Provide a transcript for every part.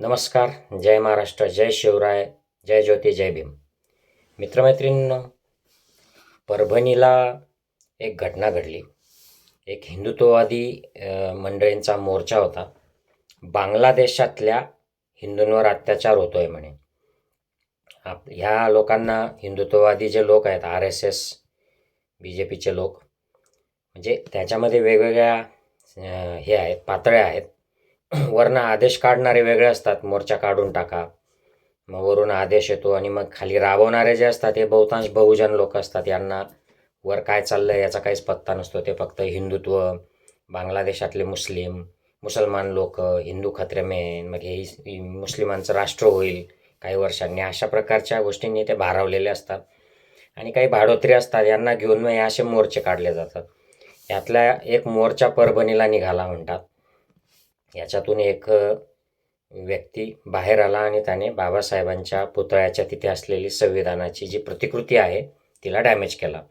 नमस्कार जय महाराष्ट्र जय शिवराय जय ज्योती जय भीम. मित्रमैत्रिणींनो परभणीला एक घटना घडली. एक हिंदुत्ववादी मंडळींचा मोर्चा होता. बांगलादेशातल्या हिंदूंवर अत्याचार होतो आहे म्हणे. आप ह्या लोकांना हिंदुत्ववादी जे लोक आहेत R S S B J पीचे लोक म्हणजे त्याच्यामध्ये वेगवेगळ्या हे आहेत पातळ्या आहेत. वरनं आदेश काढणारे वेगळे असतात. मोर्चा काढून टाका. मग वरून आदेश येतो आणि मग खाली राबवणारे जे असतात हे बहुतांश बहुजन लोक असतात. यांना वर काय चाललं आहे याचा काहीच पत्ता नसतो. ते फक्त हिंदुत्व बांगलादेशातले मुस्लिम मुसलमान लोक हिंदू खत्रेमेन मग हे मुस्लिमांचं राष्ट्र होईल काही वर्षांनी. अशा प्रकारच्या गोष्टींनी ते भारावलेले असतात. आणि काही भाडोत्री असतात यांना घेऊन मग हे असे मोर्चे काढले जातात. यातला एक मोर्चा परभणीला निघाला म्हणतात. याच्यातून एक व्यक्ती बाहेर आला आणि त्याने बाबासाहेबांच्या पुतळ्याच्या तिथे असलेली संविधानाची जी प्रतिकृती आहे तिला डॅमेज केला.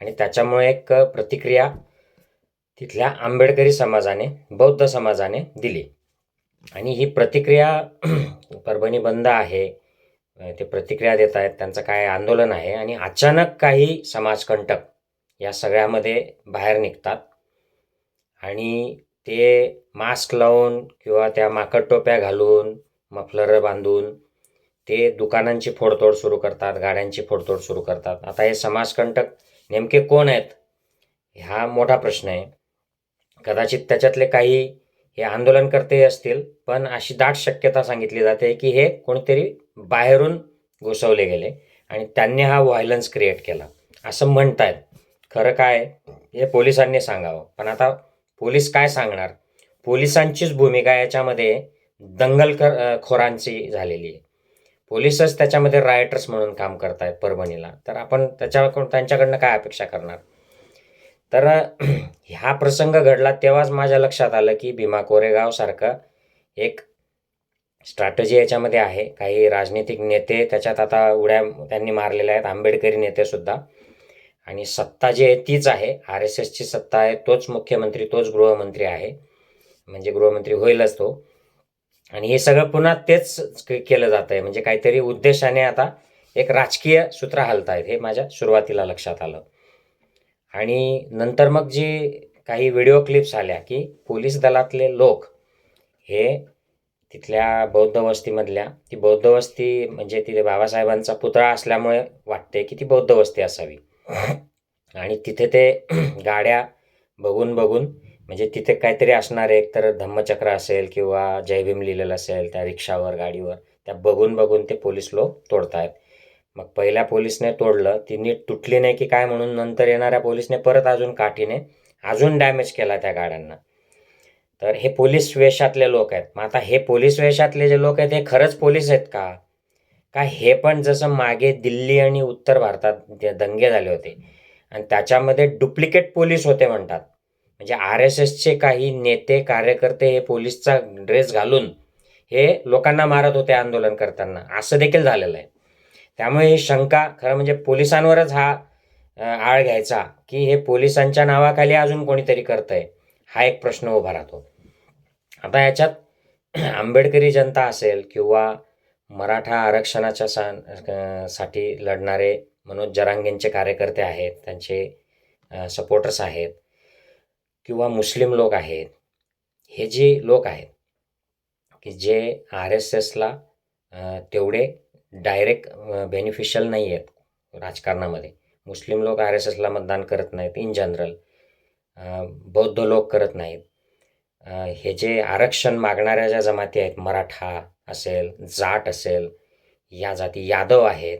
आणि त्याच्यामुळे एक प्रतिक्रिया तिथल्या आंबेडकरी समाजाने बौद्ध समाजाने दिली. आणि ही प्रतिक्रिया परभणी बंद आहे. ते प्रतिक्रिया देत आहेत त्यांचं काय आंदोलन आहे आणि अचानक काही समाजकंटक या सगळ्यामध्ये बाहेर निघतात. आणि ते मास्क लावून किंवा त्या माकड टोप्या घालून मफलर बांधून ते दुकानांची फोडतोड सुरू करतात गाड्यांची फोडतोड सुरू करतात. आता हे समाजकंटक नेमके कोण आहेत? हा मोठा प्रश्न आहे. कदाचित त्याच्यातले काही हे आंदोलनकर्ते असतील पण अशी दाट शक्यता सांगितली जाते की हे कोणीतरी बाहेरून घुसवले गेले आणि त्यांनी हा व्हायलन्स क्रिएट केला. असं म्हणतायत. खरं काय हे पोलिसांनी सांगावं. पण आता पोलीस काय सांगणार? पोलिसांचीच भूमिका याच्यामध्ये दंगल खोरांची झालेली आहे. पोलीसच त्याच्यामध्ये रायटर्स म्हणून काम करतायत परभणीला. तर आपण त्याच्याकडून त्यांच्याकडनं काय अपेक्षा करणार? तर ह्या प्रसंग घडला तेव्हाच माझ्या लक्षात आलं की भीमा कोरेगाव सारखं एक स्ट्रॅटजी याच्यामध्ये आहे. काही राजनीतिक नेते त्याच्यात आता उड्या त्यांनी मारलेल्या आहेत. आंबेडकरी नेतेसुद्धा आणि सत्ता जी आहे तीच आहे. आर एस एसची सत्ता आहे तोच मुख्यमंत्री तोच गृहमंत्री आहे. म्हणजे गृहमंत्री होईलच तो. आणि हे सगळं पुन्हा तेच केलं जात आहे. म्हणजे काहीतरी उद्देशाने आता एक राजकीय सूत्र हालत आहेत हे माझ्या सुरुवातीला लक्षात आलं. आणि नंतर मग जी काही व्हिडिओ क्लिप्स आल्या की पोलीस दलातले लोक हे तिथल्या बौद्ध वस्तीमधल्या ती बौद्ध वस्ती म्हणजे तिथे बाबासाहेबांचा पुतळा असल्यामुळे वाटते की ती बौद्ध वस्ती असावी. आणि तिथे ते गाड्या बघून बघून म्हणजे तिथे काहीतरी असणार एक तर धम्मचक्र असेल किंवा जय भीम लिहिलेलं असेल त्या रिक्षावर गाडीवर त्या बघून बघून ते पोलीस लोक तोडतायत. मग पहिल्या पोलिसने तोडलं. ती नीट तुटली नाही की काय म्हणून नंतर येणाऱ्या पोलिसने परत अजून काठीने अजून डॅमेज केला त्या गाड्यांना. तर हे पोलीस वेशातले लोक आहेत. मग आता हे पोलीस वेशातले जे लोक आहेत हे खरंच पोलीस आहेत का? का हे पण जसं मागे दिल्ली आणि उत्तर भारतात दंगे झाले होते. आणि त्याच्यामध्ये डुप्लिकेट पोलीस होते म्हणतात. म्हणजे आर एस एसचे काही नेते कार्यकर्ते हे पोलीसचा ड्रेस घालून हे लोकांना मारत होते आंदोलन करताना. असं देखील झालेलं आहे. त्यामुळे ही शंका खरं म्हणजे पोलिसांवरच हा आळ घ्यायचा की हे पोलिसांच्या नावाखाली अजून कोणीतरी करतंय हा एक प्रश्न उभा राहतो. आता याच्यात आंबेडकरी जनता असेल किंवा मराठा आरक्षणाच्या सा साठी लढणारे मनोज जरांगेंचे कार्यकर्ते आहेत त्यांचे सपोर्टर्स आहेत किंवा मुस्लिम लोक आहेत हे जे लोक आहेत की जे आर एस एसला तेवढे डायरेक्ट बेनिफिशियल नाही आहेत राजकारणामध्ये. मुस्लिम लोक आर एस एसला मतदान करत नाहीत इन जनरल बौद्ध लोक करत नाहीत. हे जे आरक्षण मागणाऱ्या ज्या जमाती आहेत मराठा असेल जाट असेल या जाती यादव आहेत.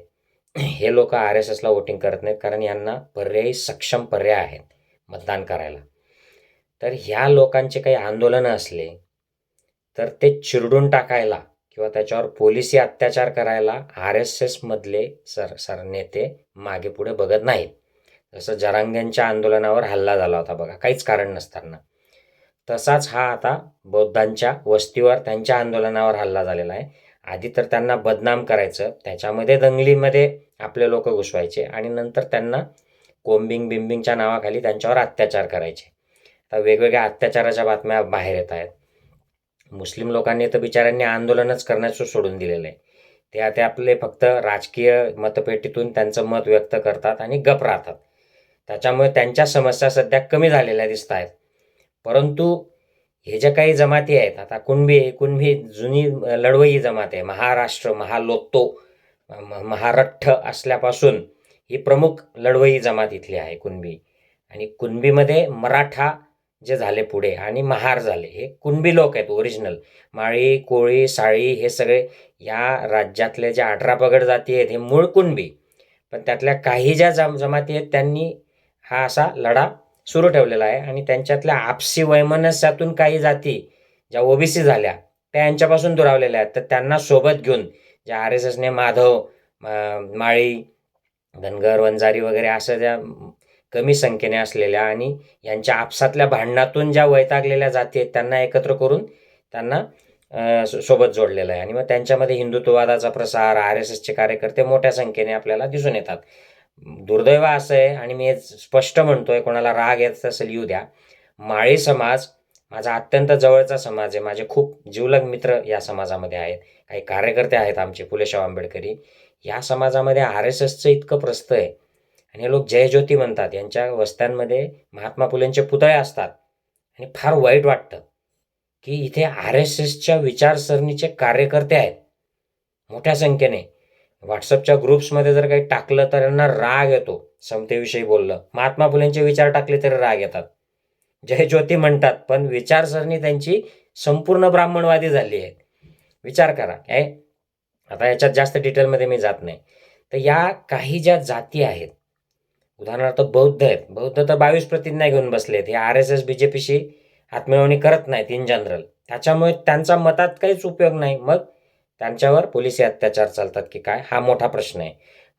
हे लोक आर एस एसला वोटिंग करत नाहीत कारण यांना पर्यायी सक्षम पर्याय आहेत मतदान करायला. तर ह्या लोकांचे काही आंदोलनं असले तर ते चिरडून टाकायला किंवा त्याच्यावर पोलिसी अत्याचार करायला आर एस एसमधले सर सर नेते मागे पुढे बघत नाहीत. जसं जरांग्यांच्या आंदोलनावर हल्ला झाला होता बघा काहीच कारण नसताना. तसाच हा आता बौद्धांच्या वस्तीवर त्यांच्या आंदोलनावर हल्ला झालेला आहे. आधी तर त्यांना बदनाम करायचं त्याच्यामध्ये दंगलीमध्ये आपले लोक घुसवायचे आणि नंतर त्यांना कोंबिंग बिंबिंगच्या नावाखाली त्यांच्यावर अत्याचार करायचे. आता वेगवेगळ्या अत्याचाराच्या बातम्या बाहेर येत आहेत. मुस्लिम लोकांनी तर बिचाऱ्यांनी आंदोलनच करण्याचं सोडून दिलेलं आहे. ते आता आपले फक्त राजकीय मतपेटीतून त्यांचं मत व्यक्त करतात आणि गप राहतात. त्याच्यामुळे त्यांच्या समस्या सध्या कमी झालेल्या दिसत आहेत. परंतु हे ज्या काही जमाती आहेत आता कुणबी कुणबी जुनी लढवई जमात आहे महाराष्ट्र महालोत्तो महारठ्ठ असल्यापासून ही प्रमुख लढवई जमात इथली आहे कुणबी. आणि कुणबीमध्ये मराठा जे झाले पुढे आणि महार झाले हे कुणबी लोक आहेत ओरिजिनल माळी कोळी साळी हे सगळे या राज्यातले ज्या अठरा पगड जाती आहेत हे मूळ कुणबी. पण त्यातल्या काही ज्या जम जमाती आहेत त्यांनी हा असा लढा सुरू ठेवलेला आहे. आणि त्यांच्यातल्या आपसी वैमनस्यातून काही जाती ज्या ओबीसी झाल्या त्या यांच्यापासून दुरावलेल्या आहेत. तर त्यांना सोबत घेऊन ज्या आर एस एसने माधव माळी धनगर वंजारी वगैरे असं ज्या कमी संख्येने असलेल्या आणि यांच्या आपसातल्या भांडणातून ज्या वैतागलेल्या जाती आहेत त्यांना एकत्र करून त्यांना सो- सोबत जोडलेलं आहे. आणि मग त्यांच्यामध्ये हिंदुत्ववादाचा प्रसार आर एस एसचे कार्यकर्ते मोठ्या संख्येने आपल्याला दिसून येतात. दुर्दैव असं आहे आणि मी स्पष्ट म्हणतोय कोणाला राग येत असेल येऊ द्या. माळी समाज माझा अत्यंत जवळचा समाज आहे. माझे खूप जिवलग मित्र या समाजामध्ये आहेत. काही कार्यकर्ते आहेत आमचे फुलेशाह आंबेडकरी. या समाजामध्ये आर एस एसचं इतकं प्रस्त आहे. आणि हे लोक जयज्योती म्हणतात. यांच्या वस्त्यांमध्ये महात्मा फुलेंचे पुतळे असतात. आणि फार वाईट वाटतं की इथे आर एस एसच्या विचारसरणीचे कार्यकर्ते आहेत. मोठ्या संख्येने. व्हॉट्सअपच्या ग्रुप्समध्ये जर काही टाकलं तर यांना राग येतो. समतेविषयी बोललं. महात्मा फुलेंचे विचार टाकले तरी राग येतात. जय ज्योती म्हणतात पण विचारसरणी त्यांची संपूर्ण ब्राह्मणवादी झाली आहे. विचार करा. काय आता याच्यात जास्त डिटेलमध्ये मी जात नाही. तर या काही ज्या जाती आहेत उदाहरणार्थ बौद्ध आहेत. बौद्ध तर बावीस प्रतिज्ञा घेऊन बसले आहेत. हे R S S B J पीशी हातमिळवणी करत नाहीत इन जनरल त्याच्यामुळे त्यांचा मतात काहीच उपयोग नाही. मग त्यांच्यावर पोलिसी अत्याचार चालतात की काय? हा मोठा प्रश्न आहे.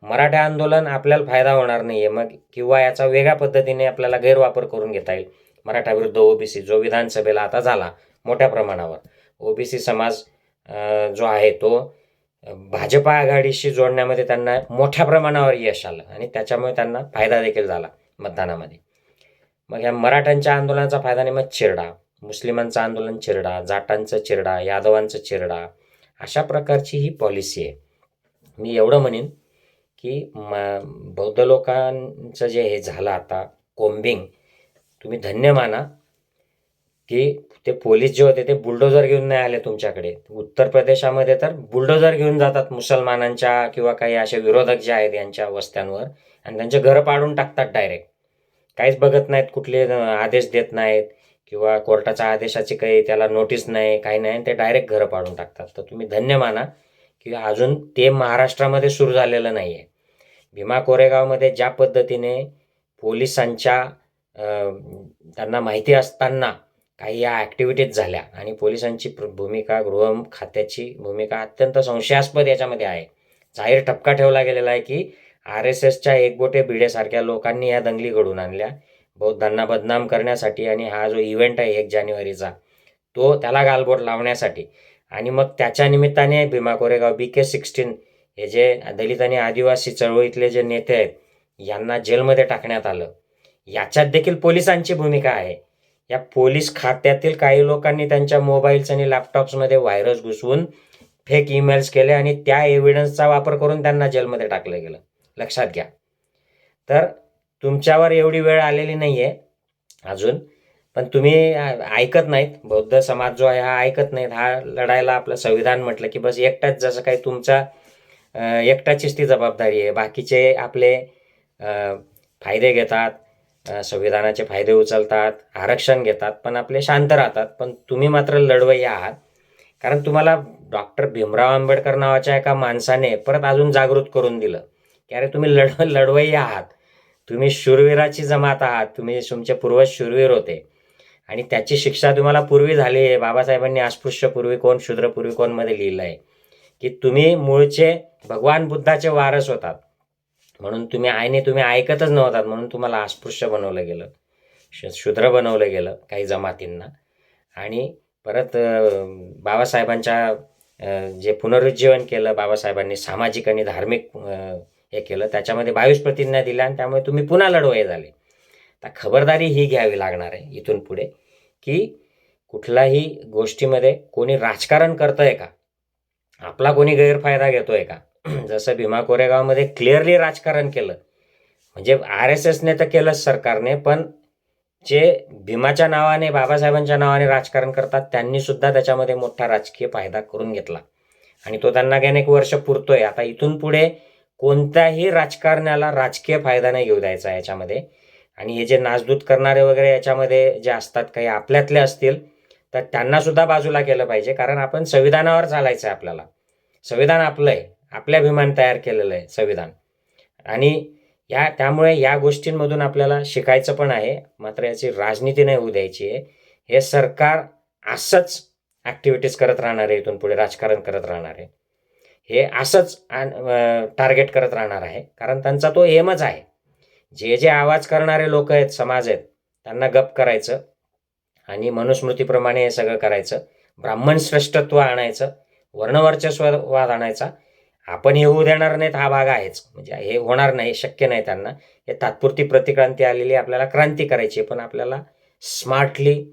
मराठा आंदोलन आपल्याला फायदा होणार नाही आहे मग किंवा याचा वेगळ्या पद्धतीने आपल्याला गैरवापर करून घेता येईल. मराठा विरुद्ध ओबीसी जो विधानसभेला आता झाला मोठ्या प्रमाणावर. ओबीसी समाज जो आहे तो भाजपा आघाडीशी जोडण्यामध्ये त्यांना मोठ्या प्रमाणावर यश आलं आणि त्याच्यामुळे त्यांना फायदा देखील झाला मतदानामध्ये. मग या मराठ्यांच्या आंदोलनाचा फायदा नाही. मग चिरडा मुस्लिमांचं आंदोलन चिरडा जाटांचं चिरडा यादवांचं चिरडा अशा प्रकारची ही पॉलिसी आहे. मी एवढं म्हणेन की म बौद्ध लोकांचं जे हे झालं आता कोम्बिंग तुम्ही धन्य माना की ते पोलीस जे होते ते बुलडोजर घेऊन नाही आले तुमच्याकडे. उत्तर प्रदेशामध्ये तर बुलडोजर घेऊन जातात मुसलमानांच्या किंवा काही असे विरोधक जे आहेत यांच्या वस्त्यांवर आणि त्यांचे घरं पाडून टाकतात डायरेक्ट काहीच बघत नाहीत कुठले आदेश देत नाहीत. किंवा कोर्टाच्या आदेशाची काही त्याला नोटीस नाही काही नाही ते डायरेक्ट घरं पाडून टाकतात. तर तुम्ही धन्य माना की अजून ते महाराष्ट्रामध्ये सुरू झालेलं नाही आहे भीमा कोरेगावमध्ये ज्या पद्धतीने पोलिसांच्या त्यांना माहिती असताना काही या ॲक्टिव्हिटीज झाल्या आणि पोलिसांची भूमिका गृह खात्याची भूमिका अत्यंत संशयास्पद याच्यामध्ये आहे. जाहीर ठपका ठेवला गेलेला आहे की आर एस एसच्या एकबोटे भिडेसारख्या लोकांनी या दंगली घडवून आणल्या. बौद्धांना बदनाम करण्यासाठी आणि हा जो इव्हेंट आहे एक जानेवारीचा तो त्याला गालबोट लावण्यासाठी. आणि मग त्याच्या निमित्ताने Bhima Koregaon B K sixteen हे जे दलित आणि आदिवासी चळवळीतले जे नेते आहेत यांना जेलमध्ये टाकण्यात आलं. याच्यात देखील पोलिसांची भूमिका आहे. या पोलीस खात्यातील काही लोकांनी त्यांच्या मोबाईल्स आणि लॅपटॉप्समध्ये व्हायरस घुसवून फेक ईमेल्स केले आणि त्या एव्हिडन्सचा वापर करून त्यांना जेलमध्ये टाकलं गेलं. लक्षात घ्या. तर तुमच्यावर एवढी वेळ आलेली नाही आहे अजून. पण तुम्ही ऐकत नाहीत. बौद्ध समाज जो आहे हा ऐकत नाहीत. हा लढायला आपलं संविधान म्हटलं की बस एकटाच जसं काही तुमचा एकटाचीच ती जबाबदारी आहे. बाकीचे आपले फायदे घेतात संविधानाचे फायदे उचलतात आरक्षण घेतात पण आपले शांत राहतात. पण तुम्ही मात्र लढवई आहात. कारण तुम्हाला डॉक्टर भीमराव आंबेडकर नावाच्या एका माणसाने परत अजून जागृत करून दिलं. की अरे तुम्ही लढ लढवई आहात. तुम्ही शूरवीराची जमात आहात. तुम्ही तुमचे पूर्वज शूरवीर होते. आणि त्याची शिक्षा तुम्हाला पूर्वी झाली आहे. बाबासाहेबांनी अस्पृश्यपूर्वी कोण शूद्रपूर्वी कोणमध्ये लिहिलं आहे की तुम्ही मूळचे भगवान बुद्धाचे वारस होतात. म्हणून तुम्ही आईने तुम्ही ऐकतच नव्हतात. म्हणून तुम्हाला अस्पृश्य बनवलं गेलं. श- शूद्र बनवलं गेलं काही जमातींना. आणि परत बाबासाहेबांच्या जे पुनरुज्जीवन केलं बाबासाहेबांनी सामाजिक आणि धार्मिक हे केलं. त्याच्यामध्ये बावीस प्रतिज्ञा दिल्या आणि त्यामुळे तुम्ही पुन्हा लढवय झाले. तर खबरदारी ही घ्यावी लागणार आहे इथून पुढे की कुठल्याही गोष्टीमध्ये कोणी राजकारण करतंय का? आपला कोणी गैरफायदा घेतोय का? जसं भीमा कोरेगावमध्ये क्लिअरली राजकारण केलं. म्हणजे आर एस एसने तर केलंच सरकारने पण जे भीमाच्या नावाने बाबासाहेबांच्या नावाने राजकारण करतात त्यांनी सुद्धा त्याच्यामध्ये मोठा राजकीय फायदा करून घेतला. आणि तो त्यांना काही एक वर्ष पुरतोय. आता इथून पुढे कोणत्याही राजकारण्याला राजकीय फायदा नाही घेऊ द्यायचा याच्यामध्ये. आणि हे जे नाचधूत करणारे वगैरे याच्यामध्ये जे असतात काही आपल्यातले असतील तर त्यांना सुद्धा बाजूला केलं पाहिजे. कारण आपण संविधानावर चालायचं आहे आपल्याला. संविधान आपलं आहे. आपल्या अभिमान तयार केलेलं आहे संविधान. आणि या त्यामुळे या गोष्टींमधून आपल्याला शिकायचं पण आहे. मात्र याची राजनीती नाही होऊ द्यायची आहे. हे सरकार असंच ॲक्टिव्हिटीज करत राहणार आहे इथून पुढे राजकारण करत राहणार आहे. हे असंच टार्गेट करत राहणार आहे. कारण त्यांचा तो एमच आहे. जे जे आवाज करणारे लोक आहेत समाज आहेत त्यांना गप करायचं आणि मनुस्मृतीप्रमाणे हे सगळं करायचं. ब्राह्मण श्रेष्ठत्व आणायचं वर्णवर्चस्ववाद आणायचा. आपण हे होऊ देणार नाहीत हा भाग आहेच. म्हणजे हे होणार नाही शक्य नाही त्यांना. हे तात्पुरती प्रतिक्रांती आलेली आपल्याला क्रांती करायची आहे. पण आपल्याला स्मार्टली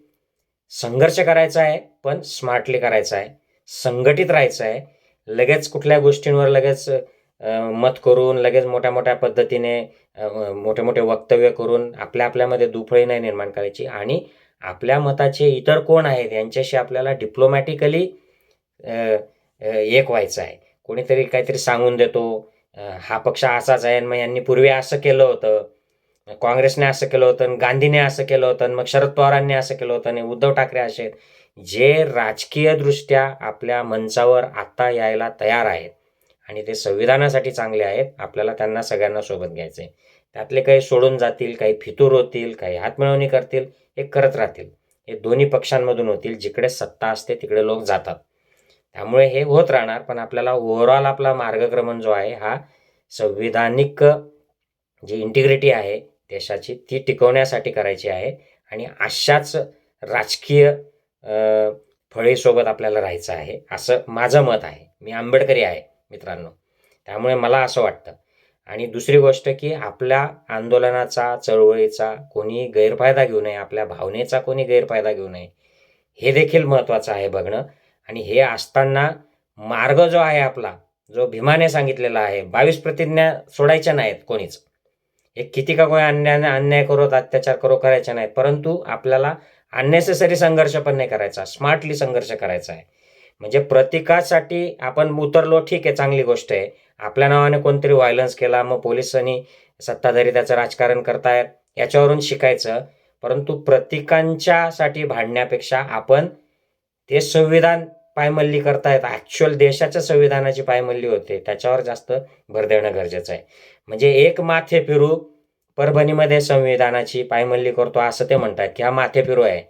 संघर्ष करायचा आहे पण स्मार्टली करायचा आहे. संघटित राहायचं आहे. लगेच कुठल्या गोष्टींवर लगेच मत करून लगेच मोठ्या मोठ्या पद्धतीने मोठे मोठे वक्तव्य करून आपल्या आपल्यामध्ये दुफळी नाही निर्माण करायची. आणि आपल्या मताचे इतर कोण आहेत यांच्याशी आपल्याला डिप्लोमॅटिकली एक व्हायचं आहे. कोणीतरी काहीतरी सांगून देतो. हा पक्ष असाच आहे मग यांनी पूर्वी असं केलं होतं. काँग्रेसने असं केलं होतं आणि गांधीने असं केलं होतं आणि मग शरद पवारांनी असं केलं होतं आणि उद्धव ठाकरे असे आहेत. जे राजकीयदृष्ट्या आपल्या मंचावर आता यायला तयार आहेत आणि ते संविधानासाठी चांगले आहेत आपल्याला त्यांना सगळ्यांना सोबत घ्यायचं आहे त्यातले काही सोडून जातील काही फितूर होतील काही हातमिळवणी करतील हे करत राहतील हे दोन्ही पक्षांमधून होतील जिकडे सत्ता असते तिकडे लोक जातात त्यामुळे हे होत राहणार पण आपल्याला ओव्हरऑल आपला मार्गक्रमण जो आहे हा संविधानिक जी इंटिग्रिटी आहे देशाची ती टिकवण्यासाठी करायची आहे. आणि अशाच राजकीय फळेसोबत आपल्याला राहायचं आहे असं माझं मत आहे. मी आंबेडकरी आहे मित्रांनो. त्यामुळे मला असं वाटतं. आणि दुसरी गोष्ट की आपल्या आंदोलनाचा चळवळीचा कोणी गैरफायदा घेऊ नये आपल्या भावनेचा कोणी गैरफायदा घेऊ नये हे देखील महत्त्वाचं आहे बघणं. आणि हे असताना मार्ग जो आहे आपला जो भीमाने सांगितलेला आहे बावीस प्रतिज्ञा सोडायच्या नाहीत कोणीच. हे किती का कोणी अन्याय अन्याय करोत अत्याचार करो करायचे नाहीत. परंतु आपल्याला अननेसेसरी संघर्ष पण नाही करायचा. स्मार्टली संघर्ष करायचा आहे. म्हणजे प्रतिकासाठी आपण उतरलो ठीक आहे चांगली गोष्ट आहे. आपल्या नावाने कोणतरी व्हायलन्स केला मग पोलिसांनी सत्ताधारी त्याचं राजकारण करतायत याच्यावरून शिकायचं. परंतु प्रतिकांच्यासाठी भांडण्यापेक्षा आपण ते संविधान पायमल्ली करतायत. ॲक्च्युअल देशाच्या संविधानाची पायमल्ली होते. त्याच्यावर जास्त भर देणं गरजेचं आहे. म्हणजे एक माथे फिरू परभणीमध्ये संविधानाची पायमल्ली करतो असं ते म्हणतात की हा माथे फिरू आहे.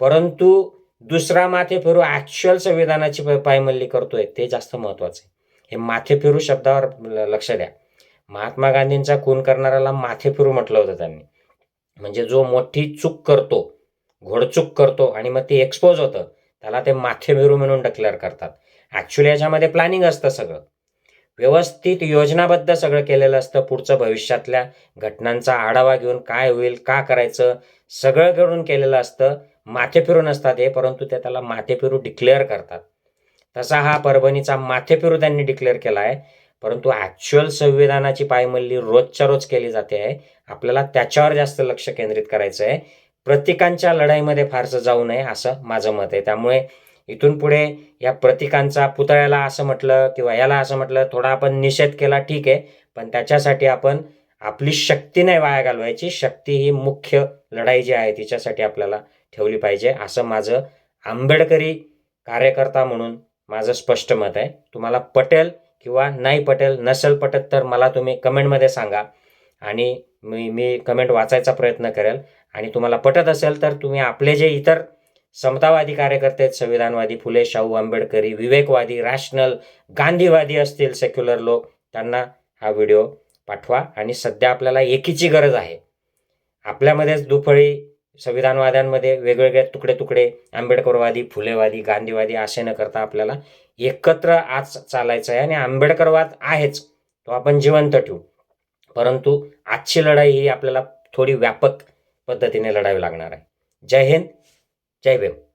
परंतु दुसरा माथे फिरू ॲक्च्युअल संविधानाची प- पायमल्ली करतोय ते जास्त महत्त्वाचं आहे. हे माथे फिरू शब्दावर ल- लक्ष द्या. महात्मा गांधींचा खून करणाऱ्याला माथे फिरू म्हटलं होतं त्यांनी. म्हणजे जो मोठी चूक करतो घोडचूक करतो आणि मग ते एक्सपोज होतं त्याला ते माथे फिरू म्हणून डिक्लेअर करतात. ॲक्च्युली याच्यामध्ये प्लॅनिंग असतं सगळं. व्यवस्थित योजनाबद्ध सगळं केलेलं असतं पुढचं भविष्यातल्या घटनांचा आढावा घेऊन काय होईल का करायचं सगळं करून केलेलं असतं. माथेफिरू नसतात हे परंतु ते त्याला माथेफिरू डिक्लेअर करतात. तसा हा परभणीचा माथेफिरू त्यांनी डिक्लेअर केला आहे परंतु ॲक्च्युअल संविधानाची पायमल्ली रोजच्या रोज केली जाते आहे. आपल्याला त्याच्यावर जास्त लक्ष केंद्रित करायचं आहे प्रतिकांच्या लढाईमध्ये फारसं जाऊ नये असं माझं मत आहे. त्यामुळे इथून पुढे या प्रतिकांचा पुतळ्याला असं म्हटलं किंवा याला असं म्हटलं थोडा आपण निषेध केला ठीक आहे. पण त्याच्यासाठी आपण आपली शक्ती नाही वाया घालवायची. शक्ती ही मुख्य लढाई जी आहे तिच्यासाठी आपल्याला ठेवली पाहिजे. असं माझं आंबेडकरी कार्यकर्ता म्हणून माझं स्पष्ट मत आहे. तुम्हाला पटेल किंवा नाही पटेल नसेल पटत तर मला तुम्ही कमेंटमध्ये सांगा. आणि मी मी कमेंट वाचायचा प्रयत्न करेल. आणि तुम्हाला पटत असेल तर तुम्ही आपले जे इतर समतावादी कार्यकर्ते आहेत संविधानवादी फुले शाहू आंबेडकरी विवेकवादी रॅशनल गांधीवादी असतील सेक्युलर लोक त्यांना हा व्हिडिओ पाठवा. आणि सध्या आपल्याला एकीची गरज आहे. आपल्यामध्येच दुफळी संविधानवाद्यांमध्ये वेगवेगळे तुकडे तुकडे आंबेडकरवादी फुलेवादी गांधीवादी असे न करता आपल्याला एकत्र आज चालायचं आहे. आणि आंबेडकरवाद आहेच तो आपण जिवंत ठेवू. परंतु आजची लढाई ही आपल्याला थोडी व्यापक पद्धतीने लढावी लागणार आहे. जय हिंद. जय भीम